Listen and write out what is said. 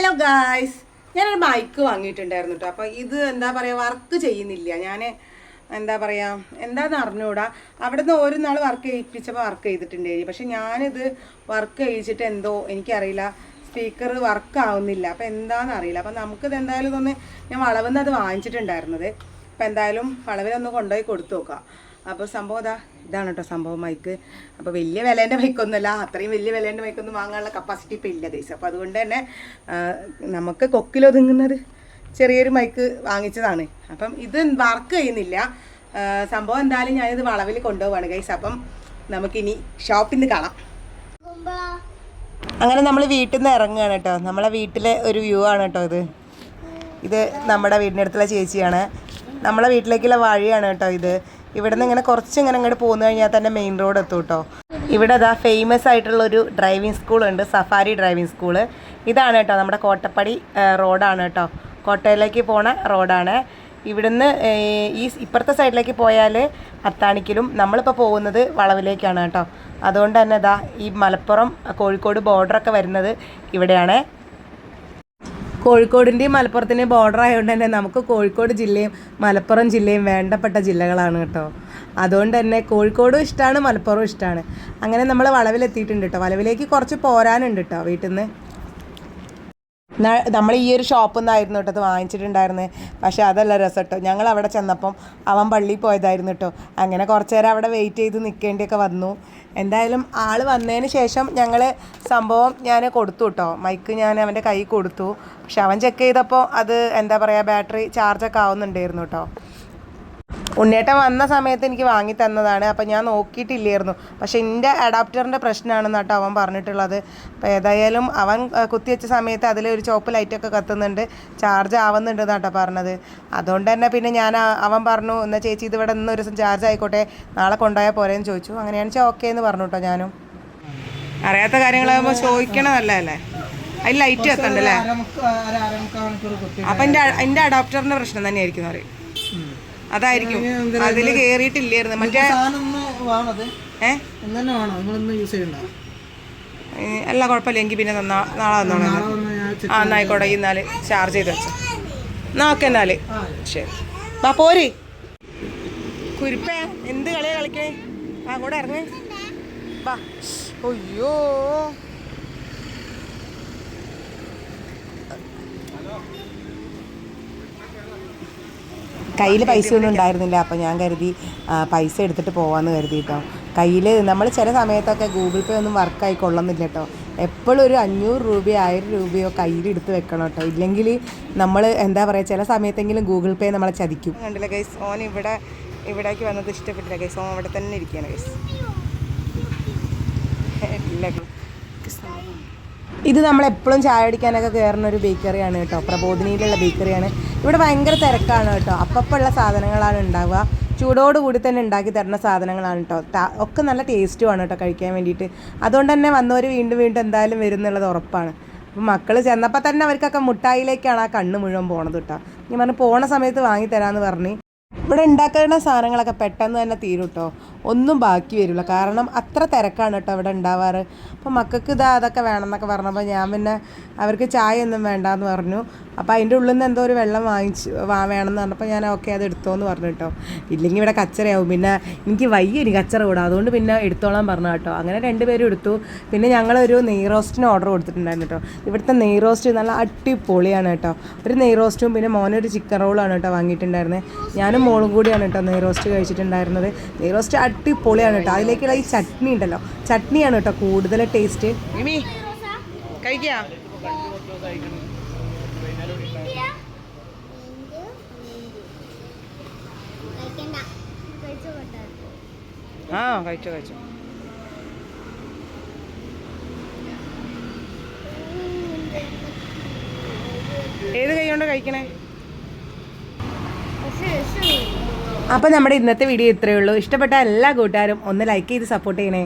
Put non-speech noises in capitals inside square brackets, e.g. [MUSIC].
Hello guys ഞാനൊരു mic വാങ്ങിയിട്ടുണ്ടായിരുന്നു കേട്ടോ അപ്പോൾ ഇത് എന്താ പറയുക വർക്ക് ചെയ്യുന്നില്ല. ഞാൻ എന്താ പറയുക എന്താന്ന് അറിഞ്ഞൂടാ. അവിടെ നിന്ന് ഒരു നാൾ വർക്ക് ചെയ്യിപ്പിച്ചപ്പോൾ വർക്ക് ചെയ്തിട്ടുണ്ടായിരുന്നു. പക്ഷെ ഞാനിത് വർക്ക് ചെയ്യിച്ചിട്ട് എന്തോ എനിക്കറിയില്ല സ്പീക്കർ വർക്ക് ആവുന്നില്ല. അപ്പോൾ എന്താണെന്ന് അറിയില്ല. അപ്പോൾ നമുക്കിത് എന്തായാലും ഇതൊന്ന് ഞാൻ വളവിൽ നിന്ന് അത് വാങ്ങിച്ചിട്ടുണ്ടായിരുന്നത്. അപ്പോൾ എന്തായാലും വളവിലൊന്ന് കൊണ്ടുപോയി കൊടുത്തു നോക്കാം. അപ്പോൾ സംഭവം ഇതാ ഇതാണ് കേട്ടോ സംഭവം മൈക്ക് അപ്പോൾ വലിയ വിലേന്റെ മൈക്കൊന്നുമല്ല അത്രയും വലിയ വിലേന്റെ മൈക്കൊന്നും വാങ്ങാനുള്ള കപ്പാസിറ്റി ഇപ്പോൾ ഇല്ല ദേശം അപ്പോൾ അതുകൊണ്ട് തന്നെ നമുക്ക് കൊക്കിലൊതുങ്ങുന്നത് ചെറിയൊരു മൈക്ക് വാങ്ങിച്ചതാണ്. അപ്പം ഇത് വർക്ക് ചെയ്യുന്നില്ല. സംഭവം എന്തായാലും ഞാനിത് വളവിൽ കൊണ്ടുപോവാണ് ഗൈസ് അപ്പം നമുക്കിനി ഷോപ്പിൽ നിന്ന് കാണാം. അങ്ങനെ നമ്മൾ വീട്ടിൽ നിന്ന് ഇറങ്ങുകയാണ് കേട്ടോ. നമ്മളെ വീട്ടിലെ ഒരു വ്യൂ ആണ് കേട്ടോ ഇത്. ഇത് നമ്മുടെ വീടിന്റെ അടുത്തുള്ള ചേച്ചിയാണ്. നമ്മളെ വീട്ടിലേക്കുള്ള വഴിയാണ് കേട്ടോ ഇത്. ഇവിടെ നിന്ന് ഇങ്ങനെ കുറച്ച് ഇങ്ങനെ ഇങ്ങോട്ട് പോന്നു കഴിഞ്ഞാൽ തന്നെ മെയിൻ റോഡ് എത്തും കേട്ടോ ഇവിടെ അതാ ഫേമസ് ആയിട്ടുള്ള ഒരു ഡ്രൈവിംഗ് സ്കൂളുണ്ട് സഫാരി ഡ്രൈവിംഗ് സ്കൂൾ ഇതാണ് കേട്ടോ നമ്മുടെ കോട്ടപ്പടി റോഡാണ് കേട്ടോ. കോട്ടയിലേക്ക് പോണ റോഡാണ് ഇവിടുന്ന് ഈ ഇപ്പുറത്തെ സൈഡിലേക്ക് പോയാൽ അത്താണിക്കലും നമ്മളിപ്പോൾ പോകുന്നത് വളവിലേക്കാണ് കേട്ടോ. അതുകൊണ്ട് തന്നെ ഇതാ ഈ മലപ്പുറം കോഴിക്കോട് ബോർഡറൊക്കെ വരുന്നത് ഇവിടെയാണ്. കോഴിക്കോടിന്റെയും മലപ്പുറത്തിന്റെയും ബോർഡർ ആയതുകൊണ്ട് തന്നെ നമുക്ക് കോഴിക്കോട് ജില്ലയും മലപ്പുറം ജില്ലയും വേണ്ടപ്പെട്ട ജില്ലകളാണ് കേട്ടോ. അതുകൊണ്ട് തന്നെ കോഴിക്കോടും ഇഷ്ടമാണ് മലപ്പുറവും ഇഷ്ടമാണ് അങ്ങനെ നമ്മൾ വളവിലെത്തിയിട്ടുണ്ട് കേട്ടോ. വളവിലേക്ക് കുറച്ച് പോരാനുണ്ട് കേട്ടോ വീട്ടിൽ നിന്ന് നമ്മൾ ഈ ഒരു ഷോപ്പിൽ നിന്നായിരുന്നു കേട്ടോ അത് വാങ്ങിച്ചിട്ടുണ്ടായിരുന്നത് പക്ഷേ അതല്ല രസം കേട്ടോ. ഞങ്ങൾ അവിടെ ചെന്നപ്പം അവൻ പള്ളിയിൽ പോയതായിരുന്നു കേട്ടോ. അങ്ങനെ കുറച്ച് നേരം അവിടെ വെയിറ്റ് ചെയ്ത് നിൽക്കേണ്ടിയൊക്കെ വന്നു. എന്തായാലും ആൾ വന്നതിന് ശേഷം ഞങ്ങൾ സംഭവം ഞാൻ കൊടുത്തു കേട്ടോ. മൈക്ക് ഞാൻ അവന്റെ കൈ കൊടുത്തു. പക്ഷെ അവൻ ചെക്ക് ചെയ്തപ്പോൾ അത് എന്താ പറയുക ബാറ്ററി ചാർജൊക്കെ ആവുന്നുണ്ടായിരുന്നു കേട്ടോ. ഉണ്ണേട്ടൻ വന്ന സമയത്ത് എനിക്ക് വാങ്ങി തന്നതാണ്. അപ്പം ഞാൻ നോക്കിയിട്ടില്ലായിരുന്നു. പക്ഷേ എന്റെ അഡാപ്റ്ററിന്റെ പ്രശ്നമാണെന്ന് കേട്ടോ അവൻ പറഞ്ഞിട്ടുള്ളത്. അപ്പോൾ ഏതായാലും അവൻ കുത്തിവെച്ച സമയത്ത് അതിൽ ഒരു ചോപ്പ് ലൈറ്റൊക്കെ കത്തുന്നുണ്ട്. ചാർജ് ആവുന്നുണ്ട് കേട്ടോ പറഞ്ഞത്. അതുകൊണ്ട് തന്നെ പിന്നെ ഞാൻ അവൻ പറഞ്ഞു എന്നാൽ ചേച്ചി ഇത് ഇവിടെ നിന്ന് ഒരു ദിവസം ചാർജ് ആയിക്കോട്ടെ. നാളെ കൊണ്ടുപോയാൽ പോരേന്ന് ചോദിച്ചു. അങ്ങനെയാണെന്ന് വെച്ചാൽ ഓക്കെ എന്ന് പറഞ്ഞു കേട്ടോ ഞാനും. അറിയാത്ത കാര്യങ്ങളാകുമ്പോൾ ചോദിക്കണതല്ലേ അതിൽ ലൈറ്റ് കത്തണ്ടല്ലേ? അപ്പം എന്റെ എന്റെ അഡാപ്റ്ററിന്റെ പ്രശ്നം തന്നെയായിരിക്കും എന്ന് പറയും. അതായിരിക്കും. അതിൽ കേറിയിട്ടില്ലായിരുന്നു. മറ്റേ അല്ല കുഴപ്പമില്ല. എങ്കിൽ പിന്നെ നാളെ check- ആ എന്നായിക്കോട്ടെ ഇന്നാൽ ചാർജ് ചെയ്ത് വെച്ചോ. എന്നാ ഓക്കെ എന്നാൽ. ശരി. വാ പോര്. കുരിപ്പേ എന്ത് കളിയാ കളിക്കേ ആ കൂടെ ഇറങ്ങേ. വാ. ഒയ്യോ കയ്യിൽ പൈസ ഒന്നും ഉണ്ടായിരുന്നില്ല. അപ്പോൾ ഞാൻ കരുതി പൈസ എടുത്തിട്ട് പോവാന്ന് കരുതി കേട്ടോ കയ്യിൽ നമ്മൾ ചില സമയത്തൊക്കെ ഗൂഗിൾ പേ ഒന്നും വർക്കായി കൊള്ളുന്നില്ല കേട്ടോ എപ്പോഴും ഒരു അഞ്ഞൂറ് രൂപയോ ആയിരം രൂപയോ കയ്യിൽ എടുത്ത് വെക്കണം കേട്ടോ ഇല്ലെങ്കിൽ നമ്മൾ എന്താ പറയുക ചില സമയത്തെങ്കിലും ഗൂഗിൾ പേ നമ്മളെ ചതിക്കും. കണ്ടില്ല ഗൈസ് ഓൻ ഇവിടെ ഇവിടേക്ക് വന്നത് ഇഷ്ടപ്പെട്ടില്ല ഗൈസ് ഓൻ അവിടെ തന്നെ ഇരിക്കുകയാണ് ഗൈസ് [LAUGHS] ഇല്ല ഇത് നമ്മൾ എപ്പോഴും ചായ അടിക്കാനൊക്കെ കയറുന്ന ഒരു ബേക്കറിയാണ് കേട്ടോ. പ്രബോധിനിയിലുള്ള ബേക്കറിയാണ്. ഇവിടെ ഭയങ്കര തിരക്കാണ് കേട്ടോ. അപ്പപ്പുള്ള സാധനങ്ങളാണ് ഉണ്ടാവുക. ചൂടോടുകൂടി തന്നെ ഉണ്ടാക്കി തരുന്ന സാധനങ്ങളാണ് കേട്ടോ. ഒക്കെ നല്ല ടേസ്റ്റുമാണ് കേട്ടോ കഴിക്കാൻ വേണ്ടിയിട്ട്. അതുകൊണ്ട് തന്നെ വന്നവർ വീണ്ടും വീണ്ടും എന്തായാലും വരും എന്നുള്ളത് ഉറപ്പാണ്. അപ്പോൾ മക്കൾ ചെന്നപ്പോൾ തന്നെ അവർക്കൊക്കെ മുട്ടായിലേക്കാണ് ആ കണ്ണ് മുഴുവൻ പോണത് കേട്ടോ. ഞാൻ പറഞ്ഞു പോണ സമയത്ത് വാങ്ങി തരാമെന്ന് പറഞ്ഞ് ഇവിടെ ഉണ്ടാക്കുന്ന സാധനങ്ങളൊക്കെ പെട്ടെന്ന് തന്നെ തീരും കേട്ടോ ഒന്നും ബാക്കി വരില്ല. കാരണം അത്ര തിരക്കാണ് കേട്ടോ ഇവിടെ ഉണ്ടാവാറ്. അപ്പോൾ മക്കൾക്ക് ഇതാ അതൊക്കെ വേണമെന്നൊക്കെ പറഞ്ഞപ്പോൾ ഞാൻ പിന്നെ അവർക്ക് ചായ ഒന്നും വേണ്ടാന്ന് പറഞ്ഞു. അപ്പോൾ അതിന്റെ ഉള്ളിൽ നിന്ന് എന്തോ ഒരു വെള്ളം വാങ്ങിച്ച് വേണമെന്ന് പറഞ്ഞപ്പോൾ ഞാൻ ഓക്കെ അത് എടുത്തോ എന്ന് പറഞ്ഞു കേട്ടോ. ഇല്ലെങ്കിൽ ഇവിടെ കച്ചറയാവും. പിന്നെ എനിക്ക് വയ്യ ഇനി കച്ചറ കൂടാ അതുകൊണ്ട് പിന്നെ എടുത്തോളാൻ പറഞ്ഞു കേട്ടോ. അങ്ങനെ രണ്ടുപേരും എടുത്തു. പിന്നെ ഞങ്ങളൊരു നെയ് റോസ്റ്റിന് ഓർഡർ കൊടുത്തിട്ടുണ്ടായിരുന്നു കേട്ടോ. ഇവിടുത്തെ നെയ് റോസ്റ്റ് നല്ല അടിപൊളിയാണ് കേട്ടോ. ഒരു നെയ് റോസ്റ്റും പിന്നെ മോനൊരു ചിക്കൻ റോളാണ് കേട്ടോ വാങ്ങിയിട്ടുണ്ടായിരുന്നത് ഞാനും മോളും കൂടിയാണ് കേട്ടോ നെയ് റോസ്റ്റ് കഴിച്ചിട്ടുണ്ടായിരുന്നത്. നെയ് റോസ്റ്റ് അടിപൊളിയാണ് കേട്ടോ. അതിലേക്കുള്ള ഈ ചട്നി ഉണ്ടല്ലോ. ചട്നിയാണ് കേട്ടോ കൂടുതൽ ടേസ്റ്റ് കഴിക്കാം? ആ കഴിച്ചോ കഴിച്ചോ. ഏത് കൈ കൊണ്ട് കഴിക്കണേ? അപ്പോൾ നമ്മുടെ ഇന്നത്തെ വീഡിയോ ഇത്രയേ ഉള്ളൂ. ഇഷ്ടപ്പെട്ട എല്ലാ കൂട്ടുകാരും ഒന്ന് ലൈക്ക് ചെയ്ത് സപ്പോർട്ട് ചെയ്യണേ.